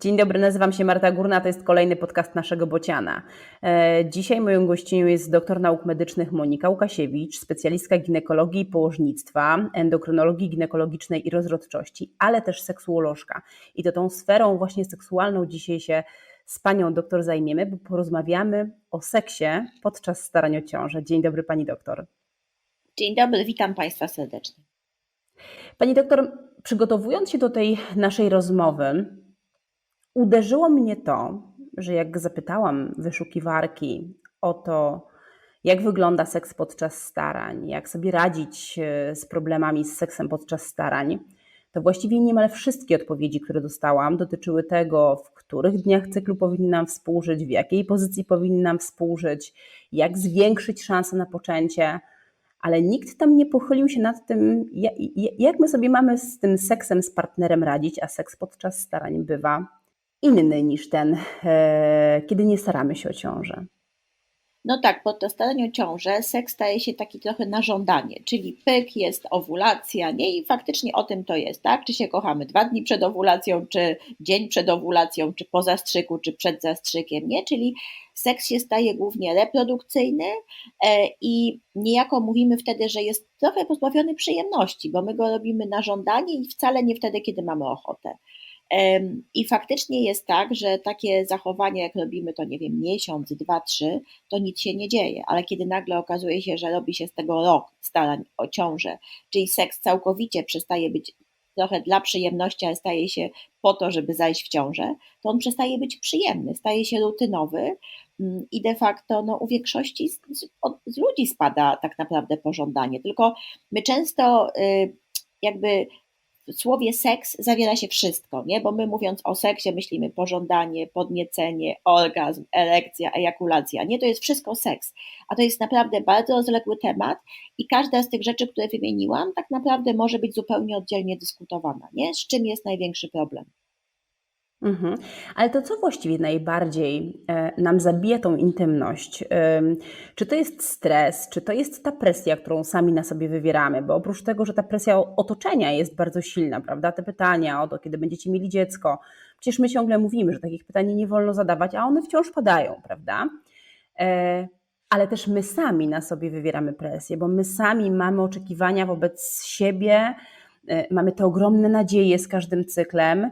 Dzień dobry, nazywam się Marta Górna, to jest kolejny podcast naszego Bociana. E, dzisiaj moją gościnią jest doktor nauk medycznych Monika Łukasiewicz, specjalistka ginekologii i położnictwa, endokrynologii ginekologicznej i rozrodczości, ale też seksuolożka. I to tą sferą właśnie seksualną dzisiaj się z panią doktor zajmiemy, bo porozmawiamy o seksie podczas starań o ciążę. Dzień dobry pani doktor. Dzień dobry, witam państwa serdecznie. Pani doktor, przygotowując się do tej naszej rozmowy, Uderzyło mnie to, że jak zapytałam wyszukiwarki o to, jak wygląda seks podczas starań, jak sobie radzić e, z problemami z seksem podczas starań, to właściwie niemal wszystkie odpowiedzi, które dostałam, dotyczyły tego, w których dniach cyklu powinnam współżyć, w jakiej pozycji powinnam współżyć, jak zwiększyć szanse na poczęcie, ale nikt tam nie pochylił się nad tym, jak my sobie mamy z tym seksem z partnerem radzić, a seks podczas starań bywa inny niż ten, e, kiedy nie staramy się o ciążę. No tak, podczas starania o ciążę seks staje się taki trochę na żądanie, czyli pyk, jest owulacja, nie? I faktycznie o tym to jest, tak? Czy się kochamy dwa dni przed owulacją, czy dzień przed owulacją, czy po zastrzyku, czy przed zastrzykiem, nie? Czyli seks się staje głównie reprodukcyjny e, i niejako mówimy wtedy, że jest trochę pozbawiony przyjemności, bo my go robimy na żądanie i wcale nie wtedy, kiedy mamy ochotę. I faktycznie jest tak, że takie zachowania, jak robimy to, nie wiem, miesiąc, dwa, trzy, to nic się nie dzieje, ale kiedy nagle okazuje się, że robi się z tego rok starań o ciążę, czyli seks całkowicie przestaje być trochę dla przyjemności, ale staje się po to, żeby zajść w ciążę, to on przestaje być przyjemny, staje się rutynowy mm, i de facto no, u większości z, z ludzi spada tak naprawdę pożądanie. Tylko my często y, jakby słowie seks zawiera się wszystko, nie? bo my mówiąc o seksie myślimy pożądanie, podniecenie, orgazm, erekcja, ejakulacja. Nie, to jest wszystko seks, a to jest naprawdę bardzo rozległy temat i każda z tych rzeczy, które wymieniłam, tak naprawdę może być zupełnie oddzielnie dyskutowana. Nie? Z czym jest największy problem? Mhm. Ale to co właściwie najbardziej e, nam zabija tą intymność? Czy to jest stres, czy to jest ta presja, którą sami na sobie wywieramy? Bo oprócz tego, że ta presja otoczenia jest bardzo silna, prawda? Te pytania o to, kiedy będziecie mieli dziecko, przecież my ciągle mówimy, że takich pytań nie wolno zadawać, a one wciąż padają, prawda? E, ale też my sami na sobie wywieramy presję, bo my sami mamy oczekiwania wobec siebie, e, mamy te ogromne nadzieje z każdym cyklem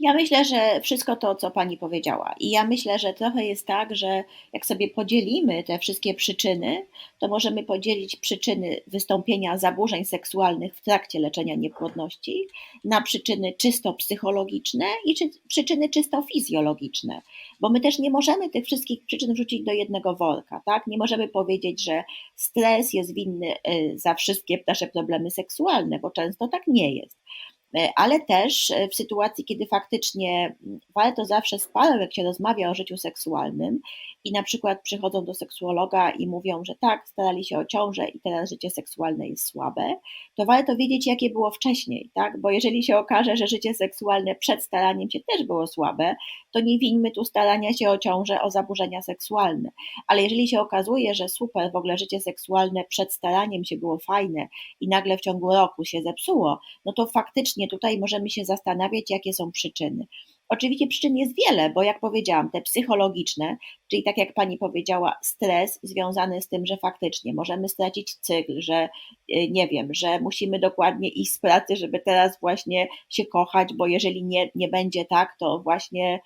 ja myślę, że wszystko to, co Pani powiedziała. I ja myślę, że trochę jest tak, że jak sobie podzielimy te wszystkie przyczyny, to możemy podzielić przyczyny wystąpienia zaburzeń seksualnych w trakcie leczenia niepłodności na przyczyny czysto psychologiczne i czy, przyczyny czysto fizjologiczne. Bo my też nie możemy tych wszystkich przyczyn wrzucić do jednego worka, tak? Nie możemy powiedzieć, że stres jest winny y, za wszystkie nasze problemy seksualne, bo często tak nie jest. E, ale też e, w sytuacji, kiedy faktycznie mm, warto zawsze z jak się rozmawia o życiu seksualnym i na przykład przychodzą do seksuologa i mówią, że tak, starali się o ciążę i teraz życie seksualne jest słabe, to warto wiedzieć, jakie było wcześniej, tak? Bo jeżeli się okaże, że życie seksualne przed staraniem się też było słabe, to nie winmy tu starania się o ciążę, o zaburzenia seksualne. Ale jeżeli się okazuje, że super, w ogóle życie seksualne przed staraniem się było fajne i nagle w ciągu roku się zepsuło, no to faktycznie tutaj możemy się zastanawiać, jakie są przyczyny. Oczywiście przyczyn jest wiele, bo jak powiedziałam, te psychologiczne, czyli tak jak pani powiedziała, stres związany z tym, że faktycznie możemy stracić cykl, że y, nie wiem, że musimy dokładnie iść z pracy, żeby teraz właśnie się kochać, bo jeżeli nie, nie będzie tak, to właśnie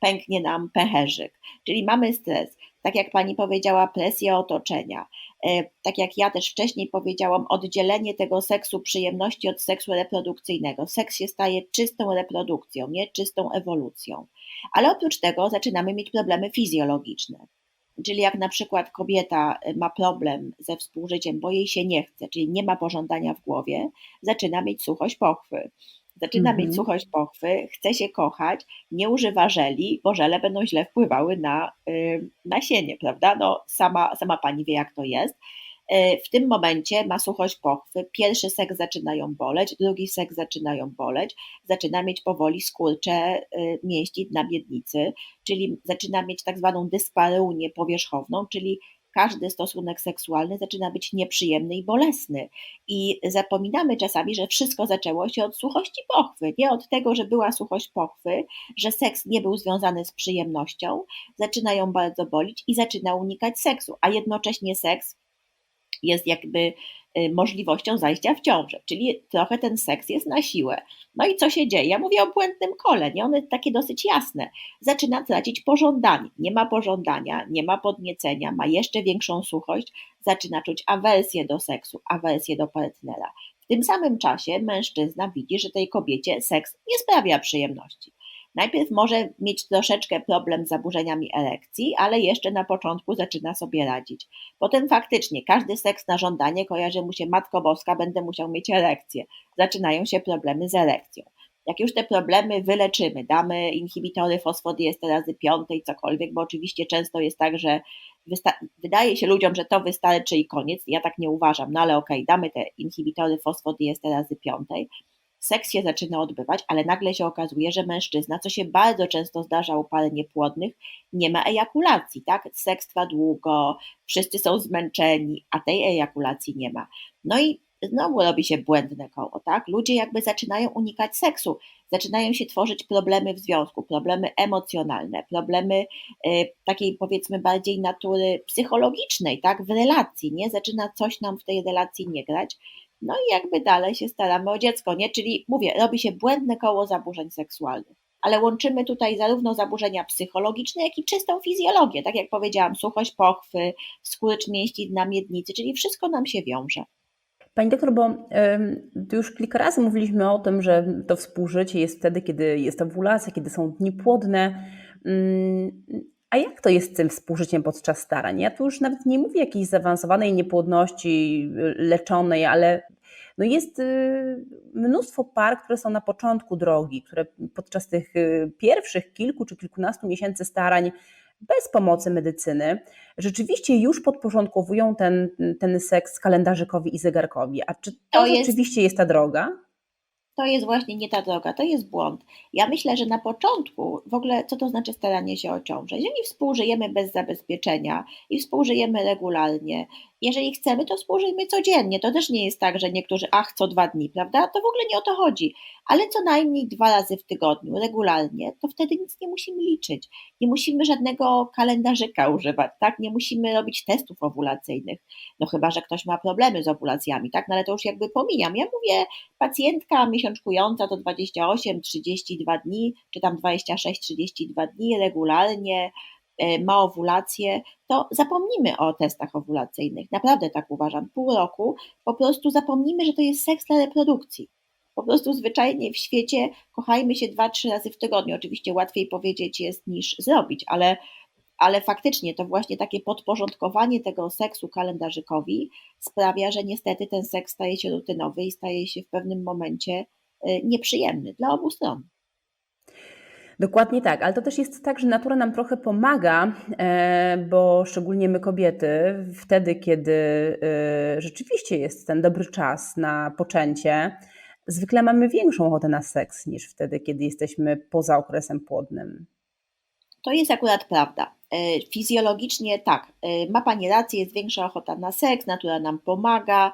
pęknie nam pęcherzyk. Czyli mamy stres tak jak pani powiedziała, presja otoczenia. E, tak jak ja też wcześniej powiedziałam, oddzielenie tego seksu przyjemności od seksu reprodukcyjnego. Seks się staje czystą reprodukcją, nie czystą ewolucją. Ale oprócz tego zaczynamy mieć problemy fizjologiczne. Czyli jak na przykład kobieta ma problem ze współżyciem, bo jej się nie chce, czyli nie ma pożądania w głowie, zaczyna mieć suchość pochwy zaczyna mieć mhm. suchość pochwy, chce się kochać, nie używa żeli, bo żele będą źle wpływały na y, nasienie, prawda? No, sama, sama pani wie, jak to jest. Y, w tym momencie ma suchość pochwy, pierwszy seks zaczyna ją boleć, drugi seks zaczyna ją boleć, zaczyna mieć powoli skurcze y, mięśni na miednicy, czyli zaczyna mieć tak zwaną dyspareunię powierzchowną, czyli każdy stosunek seksualny zaczyna być nieprzyjemny i bolesny. I zapominamy czasami, że wszystko zaczęło się od suchości pochwy, nie od tego, że była suchość pochwy, że seks nie był związany z przyjemnością, zaczyna ją bardzo bolić i zaczyna unikać seksu, a jednocześnie seks jest jakby możliwością zajścia w ciążę, czyli trochę ten seks jest na siłę. No i co się dzieje? Ja mówię o błędnym kole, nie? One takie dosyć jasne. Zaczyna tracić pożądanie. Nie ma pożądania, nie ma podniecenia, ma jeszcze większą suchość, zaczyna czuć awersję do seksu, awersję do partnera. W tym samym czasie mężczyzna widzi, że tej kobiecie seks nie sprawia przyjemności. Najpierw może mieć troszeczkę problem z zaburzeniami erekcji, ale jeszcze na początku zaczyna sobie radzić. Potem faktycznie każdy seks na żądanie kojarzy mu się Matko Boska, będę musiał mieć erekcję. Zaczynają się problemy z erekcją. Jak już te problemy wyleczymy, damy inhibitory fosfodiesterazy piątej, cokolwiek, bo oczywiście często jest tak, że wydaje się ludziom, że to wystarczy i koniec. Ja tak nie uważam, no ale okej, okay, damy te inhibitory fosfodiesterazy piątej seks się zaczyna odbywać, ale nagle się okazuje, że mężczyzna, co się bardzo często zdarza u par niepłodnych, nie ma ejakulacji, tak? Seks trwa długo, wszyscy są zmęczeni, a tej ejakulacji nie ma. No i znowu robi się błędne koło, tak? Ludzie jakby zaczynają unikać seksu, zaczynają się tworzyć problemy w związku, problemy emocjonalne, problemy y, takiej powiedzmy bardziej natury psychologicznej, tak? W relacji, nie? Zaczyna coś nam w tej relacji nie grać no i jakby dalej się staramy o dziecko, nie? Czyli mówię, robi się błędne koło zaburzeń seksualnych. Ale łączymy tutaj zarówno zaburzenia psychologiczne, jak i czystą fizjologię. Tak jak powiedziałam, suchość pochwy, skurcz mięśni na miednicy, czyli wszystko nam się wiąże. Pani doktor, bo już kilka razy mówiliśmy o tym, że to współżycie jest wtedy, kiedy jest owulacja, kiedy są dni płodne. A jak to jest z tym współżyciem podczas starań? Ja tu już nawet nie mówię jakiejś zaawansowanej niepłodności y, leczonej, ale no jest y, mnóstwo par, które są na początku drogi, które podczas tych y, pierwszych kilku czy kilkunastu miesięcy starań bez pomocy medycyny rzeczywiście już podporządkowują ten, ten seks kalendarzykowi i zegarkowi. A czy to, to jest... rzeczywiście jest ta droga? To jest właśnie nie ta droga, to jest błąd. Ja myślę, że na początku w ogóle co to znaczy staranie się o ciążę? Jeżeli współżyjemy bez zabezpieczenia i współżyjemy regularnie, jeżeli chcemy, to współżyjmy codziennie. To też nie jest tak, że niektórzy, ach, co dwa dni, prawda? To w ogóle nie o to chodzi. Ale co najmniej dwa razy w tygodniu, regularnie, to wtedy nic nie musimy liczyć. Nie musimy żadnego kalendarzyka używać, tak? Nie musimy robić testów owulacyjnych. No chyba, że ktoś ma problemy z owulacjami, tak? No ale to już jakby pomijam. Ja mówię, pacjentka miesiączkująca to 28-32 dni, czy tam 26-32 dni regularnie, ma owulację, to zapomnimy o testach owulacyjnych. Naprawdę tak uważam. Pół roku po prostu zapomnimy, że to jest seks dla reprodukcji. Po prostu zwyczajnie w świecie kochajmy się dwa, trzy razy w tygodniu. Oczywiście łatwiej powiedzieć jest niż zrobić, ale, ale faktycznie to właśnie takie podporządkowanie tego seksu kalendarzykowi sprawia, że niestety ten seks staje się rutynowy i staje się w pewnym momencie e, nieprzyjemny dla obu stron. Dokładnie tak, ale to też jest tak, że natura nam trochę pomaga, e, bo szczególnie my kobiety, wtedy, kiedy e, rzeczywiście jest ten dobry czas na poczęcie, zwykle mamy większą ochotę na seks niż wtedy, kiedy jesteśmy poza okresem płodnym. To jest akurat prawda. E, fizjologicznie tak, ma Pani rację, jest większa ochota na seks, natura nam pomaga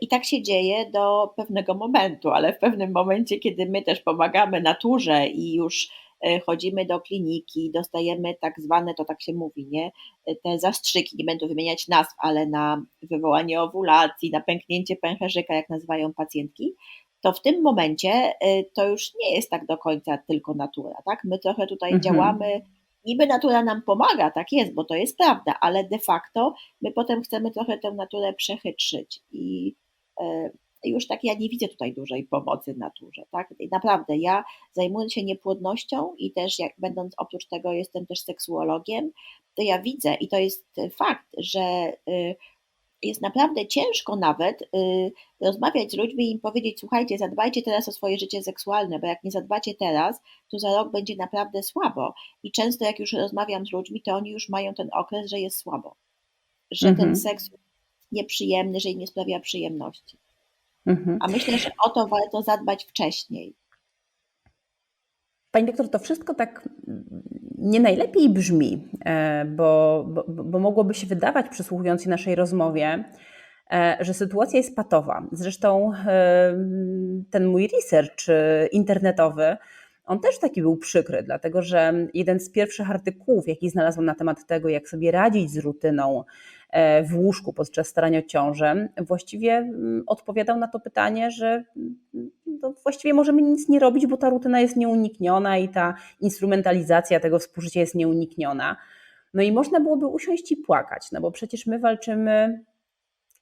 i tak się dzieje do pewnego momentu, ale w pewnym momencie, kiedy my też pomagamy naturze i już chodzimy do kliniki, dostajemy tak zwane, to tak się mówi, nie? E, te zastrzyki, nie będę wymieniać nazw, ale na wywołanie owulacji, na pęknięcie pęcherzyka, jak nazywają pacjentki, to w tym momencie e, to już nie jest tak do końca tylko natura, tak? My trochę tutaj mhm. działamy, niby natura nam pomaga, tak jest, bo to jest prawda, ale de facto my potem chcemy trochę tę naturę przechytrzyć i już tak ja nie widzę tutaj dużej pomocy naturze. Tak? Naprawdę ja zajmując się niepłodnością i też jak będąc oprócz tego jestem też seksuologiem, to ja widzę i to jest fakt, że y, jest naprawdę ciężko nawet y, rozmawiać z ludźmi i im powiedzieć, słuchajcie, zadbajcie teraz o swoje życie seksualne, bo jak nie zadbacie teraz, to za rok będzie naprawdę słabo. I często jak już rozmawiam z ludźmi, to oni już mają ten okres, że jest słabo, że mhm. ten seks nieprzyjemny, że im nie sprawia przyjemności. Mhm. A myślę, że o to warto zadbać wcześniej. Pani doktor, to wszystko tak nie najlepiej brzmi, e, bo, bo, bo mogłoby się wydawać, przysłuchując się naszej rozmowie, e, że sytuacja jest patowa. Zresztą e, ten mój research internetowy, on też taki był przykry, dlatego że jeden z pierwszych artykułów, jaki znalazłam na temat tego, jak sobie radzić z rutyną w łóżku podczas starania o ciążę, właściwie mm, odpowiadał na to pytanie, że to właściwie możemy nic nie robić, bo ta rutyna jest nieunikniona i ta instrumentalizacja tego współżycia jest nieunikniona. No i można byłoby usiąść i płakać, no bo przecież my walczymy,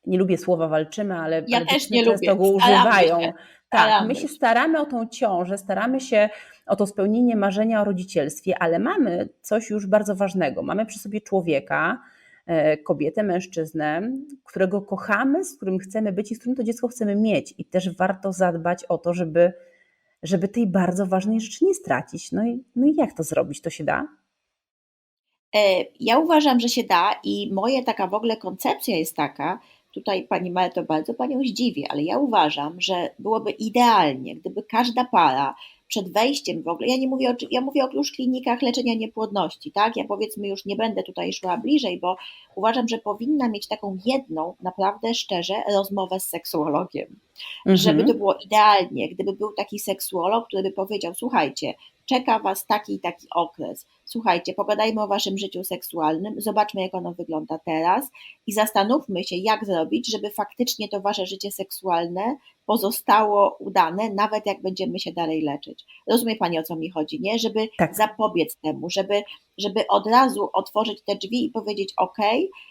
nie lubię słowa walczymy, ale, ja ale też nie często lubię. go używają. Się. Tak, my się staramy o tą ciążę, staramy się o to spełnienie marzenia o rodzicielstwie, ale mamy coś już bardzo ważnego. Mamy przy sobie człowieka, E, kobietę, mężczyznę, którego kochamy, z którym chcemy być i z którym to dziecko chcemy mieć. I też warto zadbać o to, żeby, żeby tej bardzo ważnej rzeczy nie stracić. No i, no i jak to zrobić? To się da? E, ja uważam, że się da i moja taka w ogóle koncepcja jest taka, tutaj Pani Marto bardzo Panią zdziwię, ale ja uważam, że byłoby idealnie, gdyby każda para przed wejściem w ogóle, ja nie mówię o, ja mówię o już klinikach leczenia niepłodności, tak? Ja powiedzmy już nie będę tutaj szła bliżej, bo uważam, że powinna mieć taką jedną, naprawdę szczerze, rozmowę z seksuologiem. Mhm. Żeby to było idealnie, gdyby był taki seksuolog, który by powiedział, słuchajcie, czeka Was taki i taki okres. Słuchajcie, pogadajmy o Waszym życiu seksualnym, zobaczmy, jak ono wygląda teraz i zastanówmy się, jak zrobić, żeby faktycznie to Wasze życie seksualne pozostało udane, nawet jak będziemy się dalej leczyć. Rozumie Pani, o co mi chodzi, nie? Żeby tak. zapobiec temu, żeby, żeby od razu otworzyć te drzwi i powiedzieć OK.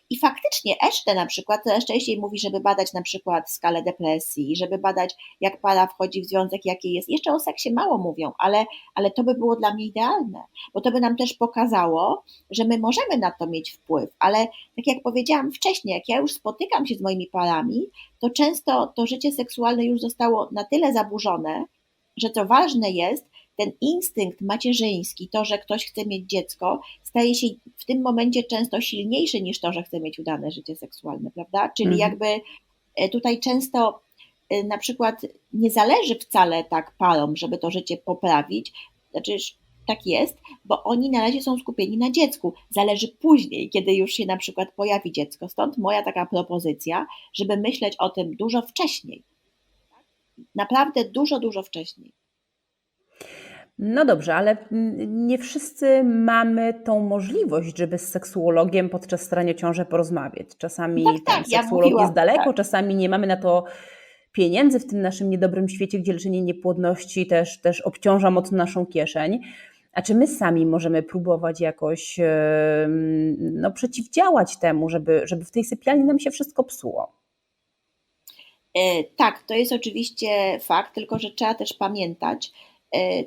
I faktycznie Eszte na przykład coraz częściej mówi, żeby badać na przykład skalę depresji, żeby badać, jak para wchodzi w związek, jaki jest. Jeszcze o seksie mało mówią, ale, ale to by było dla mnie idealne, bo to by nam też pokazało, że my możemy na to mieć wpływ, ale tak jak powiedziałam wcześniej, jak ja już spotykam się z moimi parami, to często to życie seksualne już zostało na tyle zaburzone, że co ważne jest, ten instynkt macierzyński, to, że ktoś chce mieć dziecko, staje się w tym momencie często silniejszy niż to, że chce mieć udane życie seksualne, prawda? Czyli mhm. jakby e, tutaj często e, na przykład nie zależy wcale tak parom, żeby to życie poprawić, znaczy tak jest, bo oni na razie są skupieni na dziecku. Zależy później, kiedy już się na przykład pojawi dziecko. Stąd moja taka propozycja, żeby myśleć o tym dużo wcześniej. Naprawdę dużo, dużo wcześniej. No dobrze, ale nie wszyscy mamy tą możliwość, żeby z seksuologiem podczas starania ciąży porozmawiać. Czasami tak, tak, seksuolog ja jest daleko, tak. czasami nie mamy na to pieniędzy w tym naszym niedobrym świecie, gdzie leczenie niepłodności też, też obciąża mocno naszą kieszeń. A czy my sami możemy próbować jakoś no, przeciwdziałać temu, żeby, żeby w tej sypialni nam się wszystko psuło? E, tak, to jest oczywiście fakt, tylko że trzeba też pamiętać,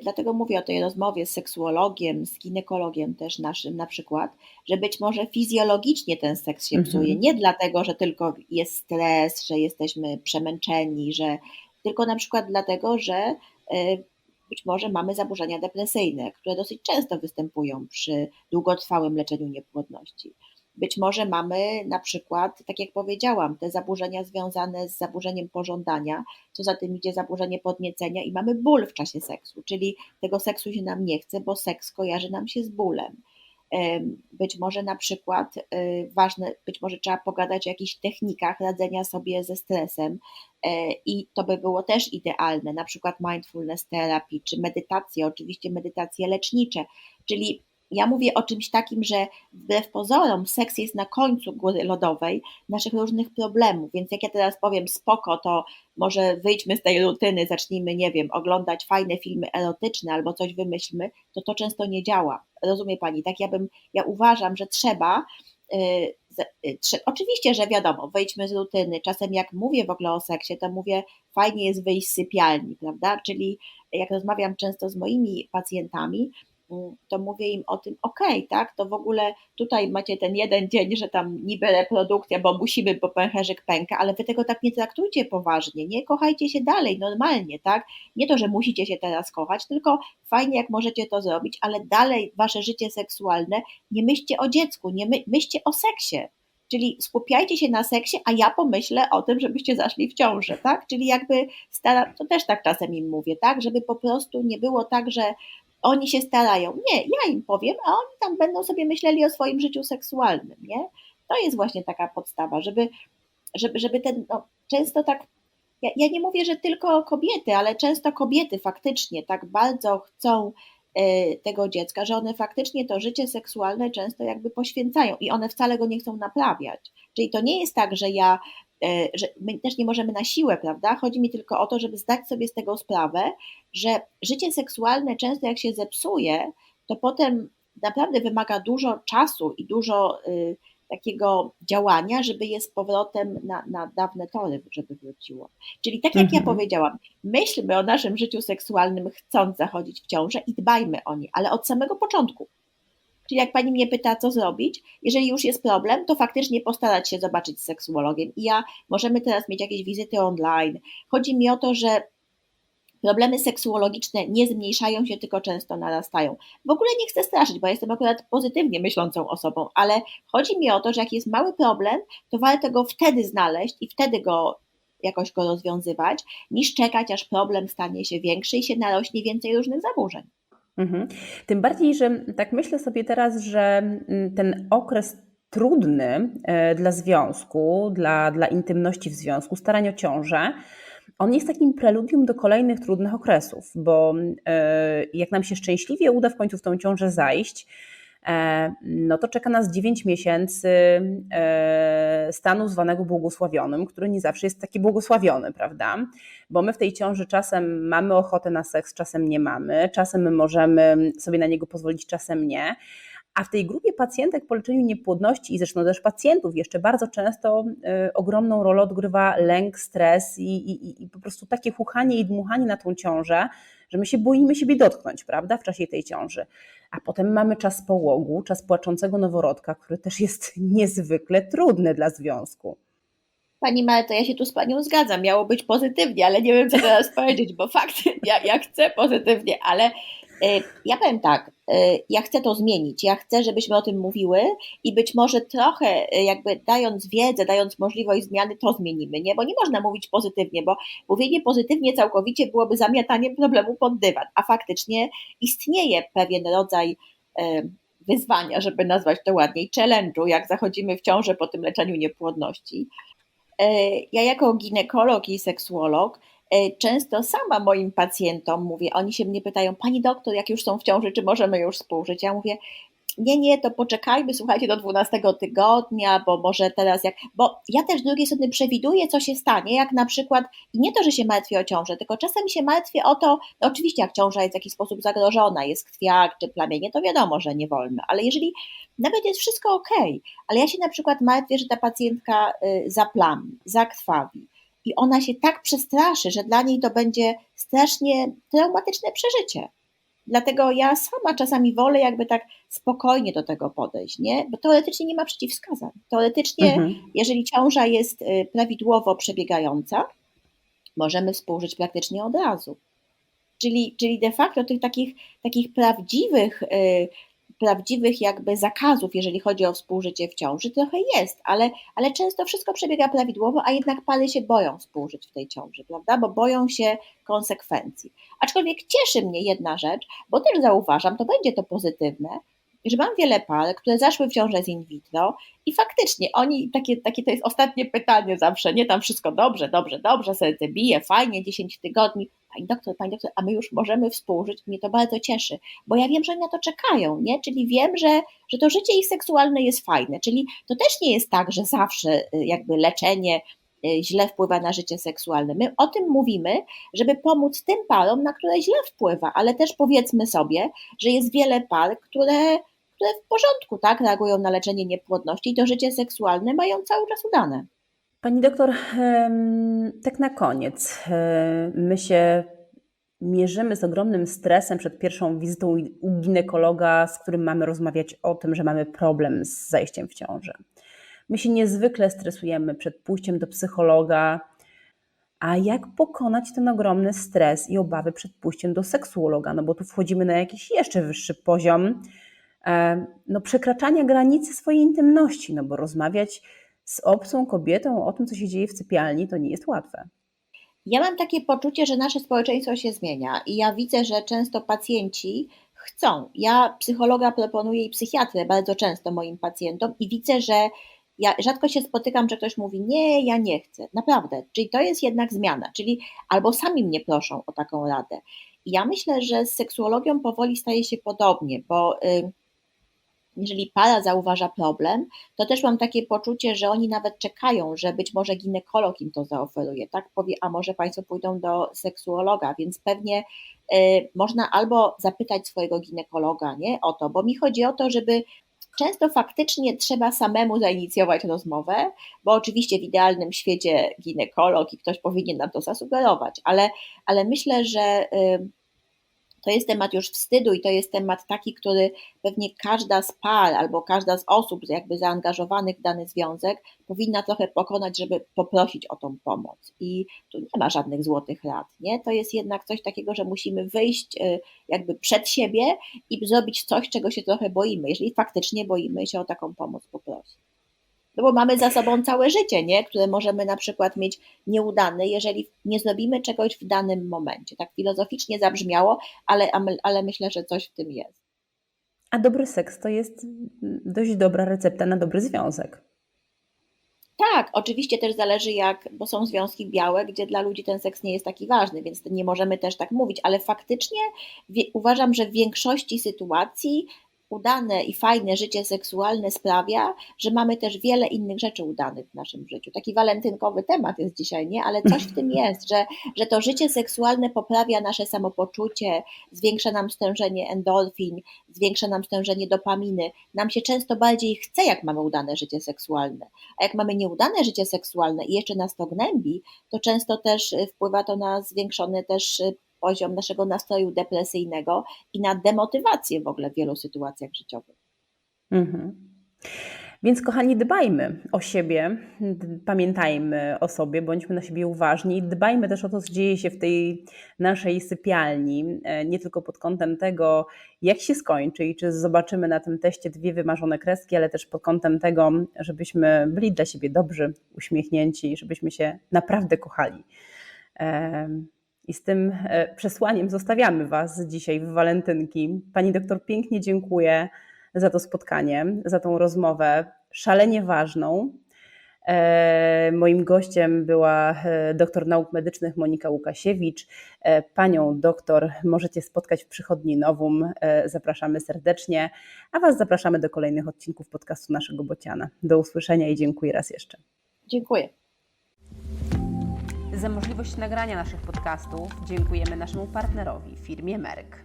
dlatego mówię o tej rozmowie z seksuologiem, z ginekologiem też naszym na przykład, że być może fizjologicznie ten seks się psuje, -hmm. nie dlatego, że tylko jest stres, że jesteśmy przemęczeni, że tylko na przykład dlatego, że e, być może mamy zaburzenia depresyjne, które dosyć często występują przy długotrwałym leczeniu niepłodności. Być może mamy na przykład, tak jak powiedziałam, te zaburzenia związane z zaburzeniem pożądania, co za tym idzie zaburzenie podniecenia i mamy ból w czasie seksu, czyli tego seksu się nam nie chce, bo seks kojarzy nam się z bólem. Być może na przykład y, ważne, być może trzeba pogadać o jakichś technikach radzenia sobie ze stresem e, i to by było też idealne, na przykład mindfulness therapy czy medytacje, oczywiście medytacje lecznicze, czyli ja mówię o czymś takim, że wbrew pozorom seks jest na końcu góry lodowej naszych różnych problemów, więc jak ja teraz powiem spoko, to może wyjdźmy z tej rutyny, zacznijmy, nie wiem, oglądać fajne filmy erotyczne albo coś wymyślmy, to to często nie działa. Rozumie Pani? Tak ja bym, ja uważam, że trzeba y, y, Oczywiście, że wiadomo, wyjdźmy z rutyny. Czasem jak mówię w ogóle o seksie, to mówię, fajnie jest wyjść z sypialni, prawda? Czyli jak rozmawiam często z moimi pacjentami, to mówię im o tym, okej, okay, tak, to w ogóle tutaj macie ten jeden dzień, że tam niby reprodukcja, bo musimy, bo pęcherzyk pęka, ale wy tego tak nie traktujcie poważnie, nie, kochajcie się dalej, normalnie, tak, nie to, że musicie się teraz kochać, tylko fajnie, jak możecie to zrobić, ale dalej wasze życie seksualne, nie myślcie o dziecku, nie my, myślcie o seksie, Czyli skupiajcie się na seksie, a ja pomyślę o tym, żebyście zaszli w ciążę, tak? Czyli jakby stara, to też tak czasem im mówię, tak? Żeby po prostu nie było tak, że oni się starają. Nie, ja im powiem, a oni tam będą sobie myśleli o swoim życiu seksualnym, nie? To jest właśnie taka podstawa, żeby, żeby, żeby ten, no, często tak, ja, ja nie mówię, że tylko kobiety, ale często kobiety faktycznie tak bardzo chcą e, tego dziecka, że one faktycznie to życie seksualne często jakby poświęcają i one wcale go nie chcą naprawiać. Czyli to nie jest tak, że ja, że my też nie możemy na siłę, prawda? Chodzi mi tylko o to, żeby zdać sobie z tego sprawę, że życie seksualne często jak się zepsuje, to potem naprawdę wymaga dużo czasu i dużo y, takiego działania, żeby je z powrotem na, na dawne tory, żeby wróciło. Czyli tak jak ja Mhm. powiedziałam, myślmy o naszym życiu seksualnym chcąc zachodzić w ciążę i dbajmy o nie, ale od samego początku. Czyli jak pani mnie pyta, co zrobić, jeżeli już jest problem, to faktycznie postarać się zobaczyć z seksuologiem. I ja możemy teraz mieć jakieś wizyty online. Chodzi mi o to, że problemy seksuologiczne nie zmniejszają się, tylko często narastają. W ogóle nie chcę straszyć, bo jestem akurat pozytywnie myślącą osobą, ale chodzi mi o to, że jak jest mały problem, to warto go wtedy znaleźć i wtedy go jakoś go rozwiązywać, niż czekać, aż problem stanie się większy i się narośnie więcej różnych zaburzeń. Mhm. Tym bardziej, że tak myślę sobie teraz, że mm, ten okres trudny e, dla związku, dla, dla intymności w związku, starań o ciążę, on jest takim preludium do kolejnych trudnych okresów, bo e, jak nam się szczęśliwie uda w końcu w tą ciążę zajść, no to czeka nas 9 miesięcy e, stanu zwanego błogosławionym, który nie zawsze jest taki błogosławiony, prawda? Bo my w tej ciąży czasem mamy ochotę na seks, czasem nie mamy, czasem my możemy sobie na niego pozwolić, czasem nie. A w tej grupie pacjentek po leczeniu niepłodności i zresztą też pacjentów jeszcze bardzo często y, ogromną rolę odgrywa lęk, stres i, i, i po prostu takie chuchanie i dmuchanie na tą ciążę, że my się boimy siebie dotknąć, prawda, w czasie tej ciąży. A potem mamy czas połogu, czas płaczącego noworodka, który też jest niezwykle trudny dla związku. Pani Marta, ja się tu z Panią zgadzam. Miało być pozytywnie, ale nie wiem, co teraz powiedzieć, bo fakt, ja, ja chcę pozytywnie, ale ja powiem tak, y, ja chcę to zmienić. Ja chcę, żebyśmy o tym mówiły i być może trochę y, jakby dając wiedzę, dając możliwość zmiany, to zmienimy, nie? Bo nie można mówić pozytywnie, bo mówienie pozytywnie całkowicie byłoby zamiataniem problemu pod dywan, a faktycznie istnieje pewien rodzaj wyzwania, żeby nazwać to ładniej, challenge'u, jak zachodzimy w ciążę po tym leczeniu niepłodności. E, Ja jako ginekolog i seksuolog e, często sama moim pacjentom mówię, oni się mnie pytają, pani doktor, jak już są w ciąży, czy możemy już współżyć? Ja mówię, nie, nie, to poczekajmy, słuchajcie, do 12 tygodnia, bo może teraz jak, bo ja też z drugiej strony przewiduję, co się stanie, jak na przykład, i nie to, że się martwię o ciążę, tylko czasem się martwię o to, no oczywiście jak ciąża jest w jakiś sposób zagrożona, jest krwiak czy plamienie, to wiadomo, że nie wolno, ale jeżeli nawet jest wszystko ok, ale ja się na przykład martwię, że ta pacjentka y, zaplami, zakrwawi i ona się tak przestraszy, że dla niej to będzie strasznie traumatyczne przeżycie. Dlatego ja sama czasami wolę jakby tak spokojnie do tego podejść, nie? Bo teoretycznie nie ma przeciwwskazań. Teoretycznie, Mhm. jeżeli ciąża jest y, prawidłowo przebiegająca, możemy współżyć praktycznie od razu. Czyli, czyli de facto tych takich, takich prawdziwych, y, prawdziwych jakby zakazów, jeżeli chodzi o współżycie w ciąży, trochę jest, ale, ale często wszystko przebiega prawidłowo, a jednak pary się boją współżyć w tej ciąży, prawda? Bo boją się konsekwencji. Aczkolwiek cieszy mnie jedna rzecz, bo też zauważam, to będzie to pozytywne, że mam wiele par, które zaszły w ciążę z in vitro i faktycznie oni, takie, takie to jest ostatnie pytanie zawsze, nie tam wszystko dobrze, dobrze, dobrze, serce bije, fajnie, 10 tygodni, pani doktor, pani doktor, a my już możemy współżyć, mnie to bardzo cieszy, bo ja wiem, że oni na to czekają, nie? Czyli wiem, że, że to życie ich seksualne jest fajne, czyli to też nie jest tak, że zawsze y, jakby leczenie y, źle wpływa na życie seksualne. My o tym mówimy, żeby pomóc tym parom, na które źle wpływa, ale też powiedzmy sobie, że jest wiele par, które, które w porządku, tak, reagują na leczenie niepłodności i to życie seksualne mają cały czas udane. Pani doktor, tak na koniec. My się mierzymy z ogromnym stresem przed pierwszą wizytą u ginekologa, z którym mamy rozmawiać o tym, że mamy problem z zajściem w ciążę. My się niezwykle stresujemy przed pójściem do psychologa. A jak pokonać ten ogromny stres i obawy przed pójściem do seksuologa? No bo tu wchodzimy na jakiś jeszcze wyższy poziom no, przekraczania granicy swojej intymności, no bo rozmawiać z obcą kobietą o tym, co się dzieje w sypialni, to nie jest łatwe. Ja mam takie poczucie, że nasze społeczeństwo się zmienia i ja widzę, że często pacjenci chcą. Ja psychologa proponuję i psychiatrę bardzo często moim pacjentom i widzę, że ja rzadko się spotykam, że ktoś mówi: Nie, ja nie chcę. Naprawdę. Czyli to jest jednak zmiana. Czyli albo sami mnie proszą o taką radę. I ja myślę, że z seksuologią powoli staje się podobnie, bo y, jeżeli para zauważa problem, to też mam takie poczucie, że oni nawet czekają, że być może ginekolog im to zaoferuje, tak? Powie, a może Państwo pójdą do seksuologa, więc pewnie y, można albo zapytać swojego ginekologa, nie? O to, bo mi chodzi o to, żeby często faktycznie trzeba samemu zainicjować rozmowę, bo oczywiście w idealnym świecie ginekolog i ktoś powinien nam to zasugerować, ale, ale myślę, że y, to jest temat już wstydu i to jest temat taki, który pewnie każda z par albo każda z osób jakby zaangażowanych w dany związek powinna trochę pokonać, żeby poprosić o tą pomoc. I tu nie ma żadnych złotych rad, nie? To jest jednak coś takiego, że musimy wyjść y, jakby przed siebie i zrobić coś, czego się trochę boimy, jeżeli faktycznie boimy się o taką pomoc poprosić. No bo mamy za sobą całe życie, nie? które możemy na przykład mieć nieudane, jeżeli nie zrobimy czegoś w danym momencie. Tak filozoficznie zabrzmiało, ale, ale myślę, że coś w tym jest. A dobry seks to jest dość dobra recepta na dobry związek. Tak, oczywiście też zależy jak, bo są związki białe, gdzie dla ludzi ten seks nie jest taki ważny, więc nie możemy też tak mówić, ale faktycznie wie, uważam, że w większości sytuacji udane i fajne życie seksualne sprawia, że mamy też wiele innych rzeczy udanych w naszym życiu. Taki walentynkowy temat jest dzisiaj, nie? Ale coś w tym jest, że, że to życie seksualne poprawia nasze samopoczucie, zwiększa nam stężenie endorfin, zwiększa nam stężenie dopaminy. Nam się często bardziej chce, jak mamy udane życie seksualne. A jak mamy nieudane życie seksualne i jeszcze nas to gnębi, to często też wpływa to na zwiększony też poziom naszego nastroju depresyjnego i na demotywację w ogóle w wielu sytuacjach życiowych. Mhm. Więc kochani, dbajmy o siebie, pamiętajmy o sobie, bądźmy na siebie uważni, dbajmy też o to, co dzieje się w tej naszej sypialni, e, nie tylko pod kątem tego, jak się skończy i czy zobaczymy na tym teście dwie wymarzone kreski, ale też pod kątem tego, żebyśmy byli dla siebie dobrzy, uśmiechnięci, żebyśmy się naprawdę kochali. I z tym e, przesłaniem zostawiamy Was dzisiaj w walentynki. Pani doktor, pięknie dziękuję za to spotkanie, za tą rozmowę szalenie ważną. E, moim gościem była e, doktor nauk medycznych Monika Łukasiewicz. Panią doktor możecie spotkać w przychodni Nowum. Zapraszamy serdecznie, a Was zapraszamy do kolejnych odcinków podcastu naszego Bociana. Do usłyszenia i dziękuję raz jeszcze. Dziękuję. Za możliwość nagrania naszych podcastów dziękujemy naszemu partnerowi, firmie Merck.